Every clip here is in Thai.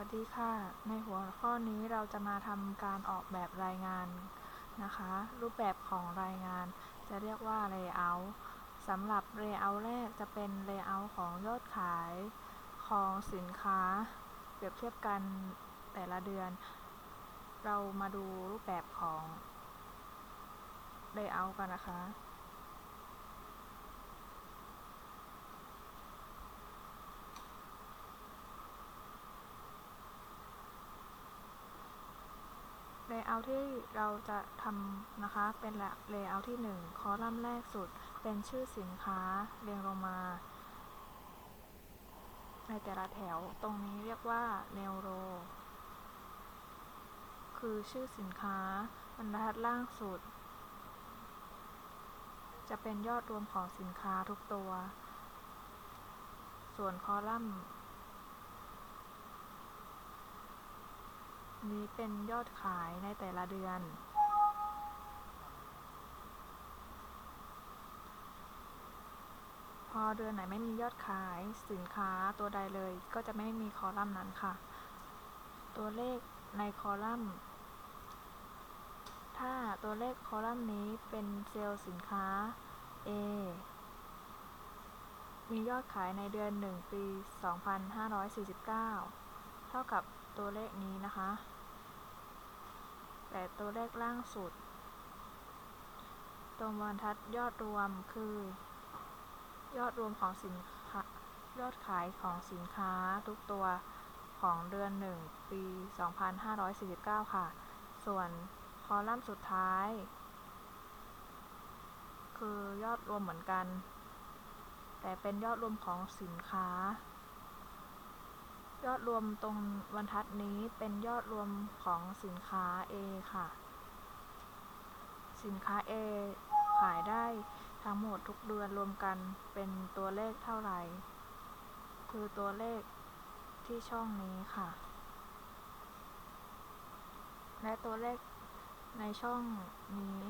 วัสดีค่ะ ในหัวข้อนี้เราจะมาทำการออกแบบรายงานนะคะ รูปแบบของรายงานจะเรียกว่า Layout สำหรับ Layout แรกจะเป็น Layout ของยอดขายของสินค้า เปรียบเทียบกันแต่ละเดือน เรามาดูรูปแบบของ Layout กันนะคะ Layout ที่เราจะทำนะคะ เป็น Layout ที่ 1 คอลัมน์แรกสุด เป็นชื่อสินค้าเรียงลงมา ในแต่ละแถว ตรงนี้เรียกว่า Neo Row คือชื่อสินค้าบรรทัดล่างสุด จะเป็นยอดรวมของสินค้าทุกตัว ส่วนคอลัมน์ นี้ เป็นยอดขายในแต่ละเดือนพอเดือนไหนไม่มียอดขายสินค้าตัวใดเลยก็จะไม่มีคอลัมน์นั้นค่ะ ตัวเลขในคอลัมน์ ถ้าตัวเลขคอลัมน์นี้เป็นเซลล์สินค้า A มียอดขายในเดือน 1 ปี 2549 เท่ากับตัวเลขนี้นะคะ แต่ตัวเลขล่างสุด ตรงบรรทัดยอดรวมคือ ยอดรวมของสินค้ายอดขายของสินค้าทุกตัวของเดือน 1 ปี 2549 ค่ะ ส่วนคอลัมน์สุดท้าย คือยอดรวมเหมือนกัน แต่เป็นยอดรวมของสินค้า ยอดรวมตรงบรรทัดนี้เป็นยอดรวมของสินค้า A ค่ะ สินค้า A ขายได้ทั้งหมดทุกเดือนรวมกันเป็นตัวเลขเท่าไหร่ คือตัวเลขที่ช่องนี้ค่ะ และตัวเลขในช่องนี้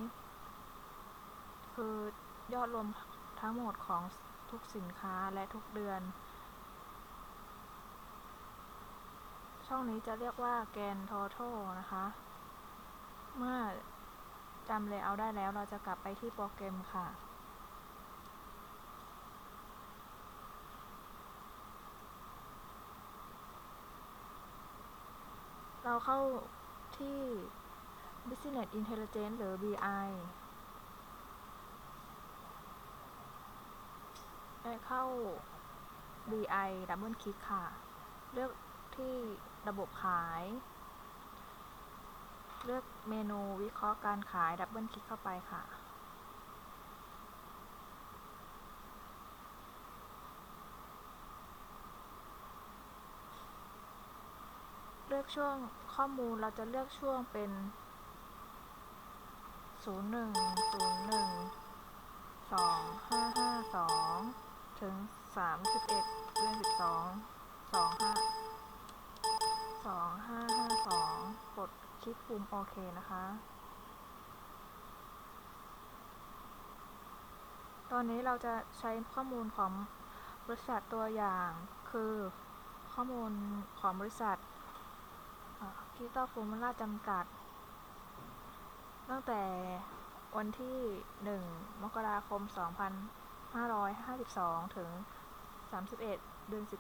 คือยอดรวมทั้งหมดของทุกสินค้าและทุกเดือน ช่องนี้จะเรียกว่าแกน total นะคะ เมื่อจำ layout ได้แล้วเราจะกลับไปที่โปรแกรมค่ะ เราเข้าที่ Business Intelligence หรือ BI และเข้า BI ดับเบิลคลิกค่ะ เลือกที่ ระบบขาย เลือกเมนูวิเคราะห์การขาย ดับเบิลคลิกเข้าไปค่ะ เลือกช่วงข้อมูลเราจะเลือกช่วงเป็น 01 01 2552 ถึง 31เดือน12 25 2552กดคลิกปุ่มโอเคนะคะ ตอนนี้เราจะใช้ข้อมูลของบริษัทตัวอย่างคือข้อมูลของบริษัทกิตอฟูมูล่าจำกัด ตั้งแต่วันที่ 1 มกราคม 2552 ถึง 31 เดือน 12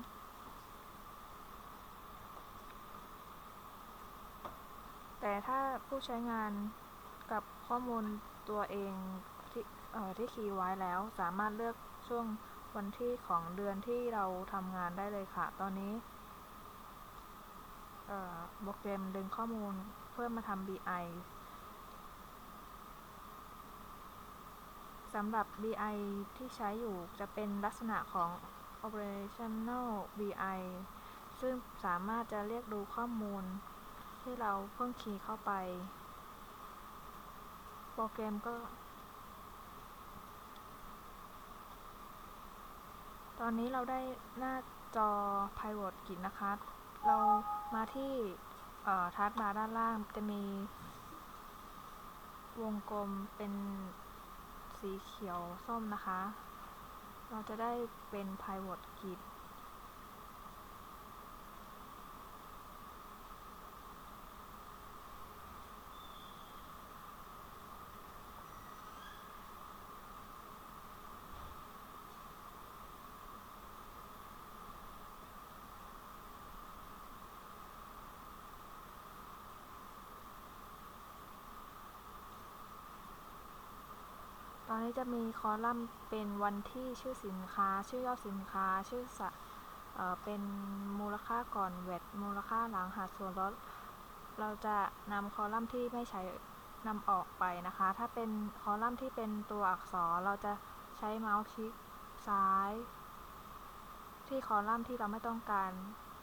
2552 แต่ ถ้าผู้ใช้งานกับข้อมูลตัวเองที่ที่คีย์ไว้แล้ว สามารถเลือกช่วงวันที่ของเดือนที่เราทำงานได้เลยค่ะ ตอนนี้โปรแกรมดึงข้อมูลเพื่อมาทำ BI สำหรับ BI ที่ใช้อยู่จะเป็นลักษณะของ operational BI ซึ่งสามารถจะเรียกดูข้อมูล ที่เราเพิ่งคีย์เข้าไป โปรแกรมก็ ตอนนี้เราได้หน้าจอ Pivot กิจนะคะ เรามาที่ทาร์ตบาร์ด้านล่างจะมี วงกลมเป็นสีเขียวส้มนะคะ เราจะได้เป็น Pivot กิจ นี้จะมีคอลัมน์เป็นวันที่ชื่อสินค้า ชื่อยอดสินค้า ชื่อสะเอเป็นมูลค่าก่อนแวตมูลค่าหลังหักส่วนลด เราจะนำคอลัมน์ที่ไม่ใช้นำออกไปนะคะ ถ้าเป็นคอลัมน์ที่เป็นตัวอักษร เราจะใช้เมาส์คลิกซ้าย ที่คอลัมน์ที่เราไม่ต้องการ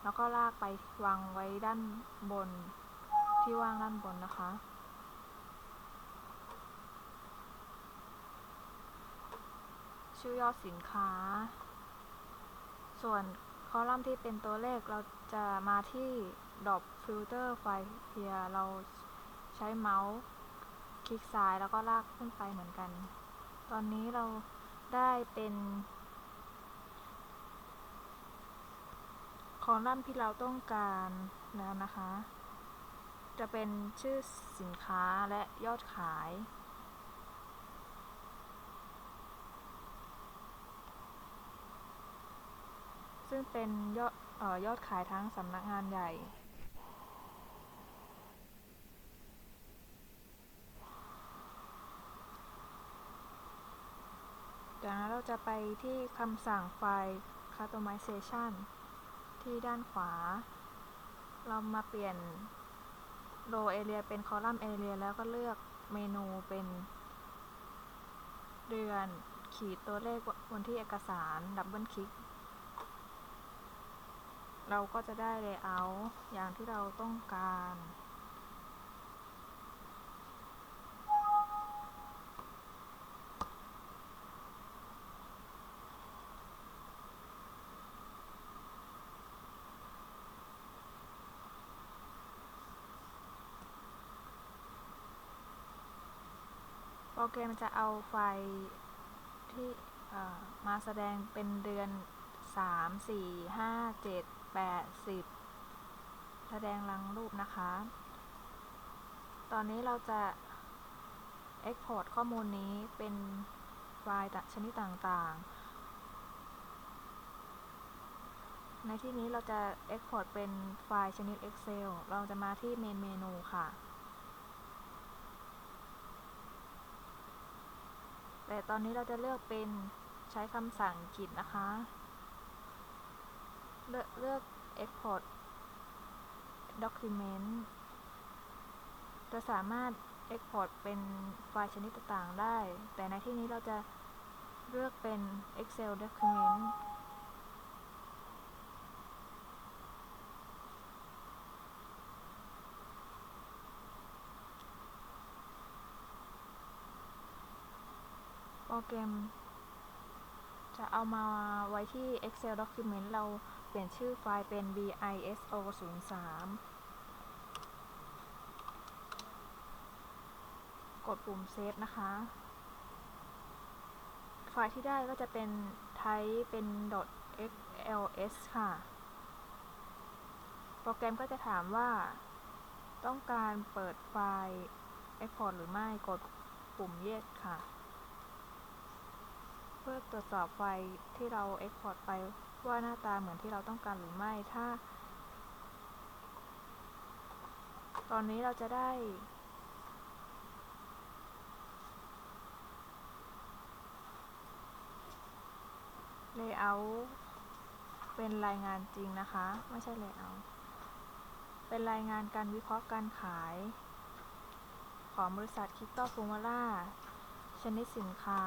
แล้วก็ลากไปวางไว้ด้านบนที่ว่างด้านบนนะคะ ชื่อยอดสินค้า ส่วนคอลัมน์ที่เป็นตัวเลขเราจะมาที่ Drop Filter File Here เราใช้เมาส์คลิกซ้ายแล้วก็ลากขึ้นไปเหมือนกัน ตอนนี้เราได้เป็นคอลัมน์ที่เราต้องการแล้วนะคะ จะเป็นชื่อสินค้าและยอดขาย ซึ่งเป็นยอดออยอดขายทั้งสำนักงานใหญ่จากนั้นเราจะไปที่คำสั่งไฟล์ customization ที่ด้านขวา เรามาเปลี่ยน row area เป็น column area แล้วก็เลือกเมนูเป็น เดือน ขีดตัวเลขวันที่เอกสาร ดับเบิลคลิก เราก็จะได้ layout อย่างที่เราต้องการ โปรแกรมจะเอาไฟที่มาแสดงเป็นเดือน 3 4 5 7 80 แสดงรังรูปนะคะ ตอนนี้เราจะ Export ข้อมูลนี้เป็นไฟล์ชนิดต่างๆ ในที่นี้เราจะ Export เป็นไฟล์ชนิด Excel เราจะมาที่เมนเมนูค่ะแต่ตอนนี้เราจะเลือกเป็นใช้คำสั่งกิจนะคะ เลือกเลือก export document จะสามารถ export เป็นไฟล์ชนิดต่างๆได้ แต่ในที่นี้เราจะเลือกเป็น excel document โปรแกรม จะเอามาไว้ที่ Excel Document เรา เปลี่ยนชื่อไฟล์เป็น biso 0 3 กดปุ่ม Save นะคะ ไฟล์ที่ได้ก็จะเป็น type เป็น .xls ค่ะ โปรแกรมก็จะถามว่า ต้องการเปิดไฟล์ Export หรือไม่ กดปุ่ม Yes ค่ะ เพื่อตรวจสอบไฟล์ที่เรา Export ไป ว่าหน้าตาเหมือนที่เราต้องการหรือไม่ ถ้า ตอนนี้เราจะได้ Layout เป็นรายงานจริงนะคะ ไม่ใช่ Layout เป็นรายงานการวิเคราะห์การขาย ของบริษัทคิกตอฟูมาล่าชนิดสินค้า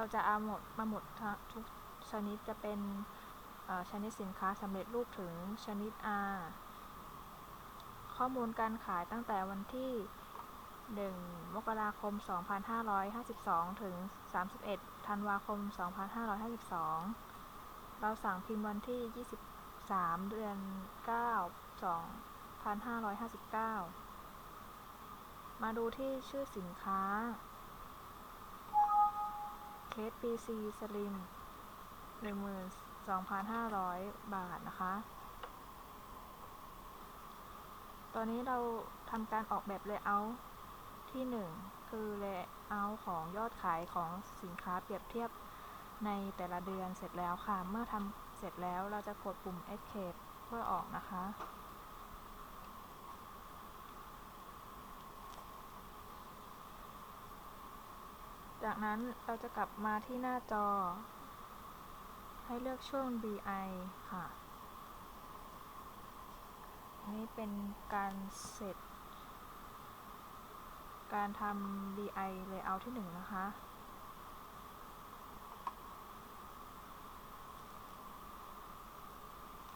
เราจะเอาหมดมาหมดทุกชนิดจะเป็นชนิดสินค้าสำเร็จรูปถึงชนิด R ข้อมูลการขายตั้งแต่วันที่ 1 มกราคม 2552 ถึง 31 ธันวาคม 2552 เราสั่งพิมพ์วันที่ 23 เดือน 9 2559 มาดูที่ชื่อสินค้า เคส PC Slim 12,500 บาทนะคะ ตอนนี้เราทำการออกแบบ Layout ที่ 1 คือ Layout ของยอดขายของสินค้าเปรียบเทียบในแต่ละเดือนเสร็จแล้วค่ะ เมื่อทำเสร็จแล้วเราจะกดปุ่ม Escape เพื่อออกนะคะ จากนั้นเราจะกลับมาที่หน้าจอ ให้เลือกช่วง BI ค่ะนี่เป็นการเสร็จ การทำ BI layout ที่ 1 นะคะ